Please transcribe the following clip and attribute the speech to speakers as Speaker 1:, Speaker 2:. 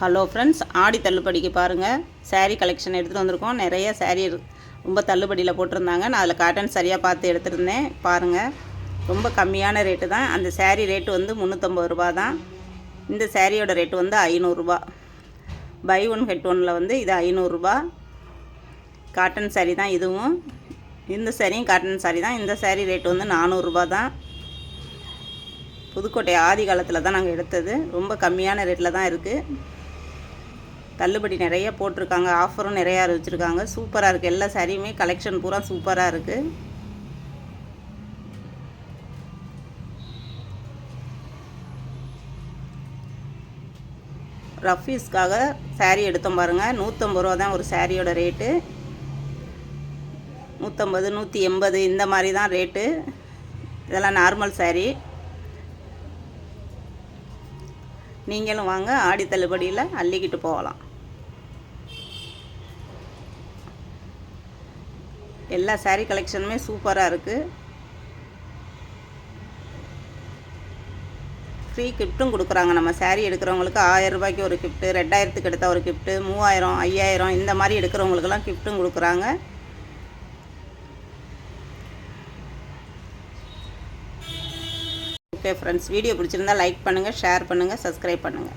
Speaker 1: Hello friends ஆடி தள்ளுபடிக்கு பாருங்கள் sari collection எடுத்துகிட்டு வந்திருக்கோம். நிறைய சாரீ ரொம்ப தள்ளுபடியில் போட்டிருந்தாங்க. நான் அதில் காட்டன் சரியாக பார்த்து எடுத்துருந்தேன். பாருங்கள் ரொம்ப கம்மியான ரேட்டு தான். அந்த சாரீ ரேட்டு வந்து முந்நூற்றம்பது ரூபா தான். இந்த சாரியோட ரேட்டு வந்து ஐநூறுரூபா பை ஒன் ஹெட் ஒனில் வந்து இது ஐநூறுரூபா காட்டன் சாரீ தான் இதுவும். இந்த சாரியும் காட்டன் சாரீ தான். இந்த சாரீ ரேட்டு வந்து நானூறுரூபா தான். புதுக்கோட்டை ஆதி காலத்தில் தான் நாங்கள் எடுத்தது. ரொம்ப கம்மியான ரேட்டில் தான் இருக்குது தள்ளுபடி நிறைய போட்டிருக்காங்க ஆஃபரும் நிறையா வச்சுருக்காங்க. சூப்பராக இருக்குது எல்லா சாரியுமே கலெக்ஷன் பூரா சூப்பராக இருக்குது ரஃபீஸ்க்காக சாரீ எடுத்தோம் பாருங்கள் நூற்றம்பது ரூபா தான் ஒரு சாரியோட ரேட்டு நூற்றம்பது நூற்றி எண்பது இந்த மாதிரி தான் ரேட்டு இதெல்லாம் நார்மல் saree. நீங்களும் வாங்க. ஆடி தள்ளுபடியில் அள்ளிக்கிட்டு போகலாம். எல்லா சாரீ கலெக்ஷனுமே சூப்பராக இருக்குது ஃப்ரீ கிஃப்ட்டும் கொடுக்குறாங்க. நம்ம சாரீ எடுக்கிறவங்களுக்கு ஆயிரம் ரூபாய்க்கு ஒரு கிஃப்ட்டு ரெண்டாயிரத்துக்கு எடுத்தால் ஒரு கிஃப்ட்டு மூவாயிரம் ஐயாயிரம் இந்த மாதிரி எடுக்கிறவங்களுக்கெல்லாம் கிஃப்ட்டும் கொடுக்குறாங்க. ஓகே ஃப்ரெண்ட்ஸ் வீடியோ பிடிச்சிருந்தா லைக் பண்ணுங்கள் ஷேர் பண்ணுங்கள் சப்ஸ்கிரைப் பண்ணுங்கள்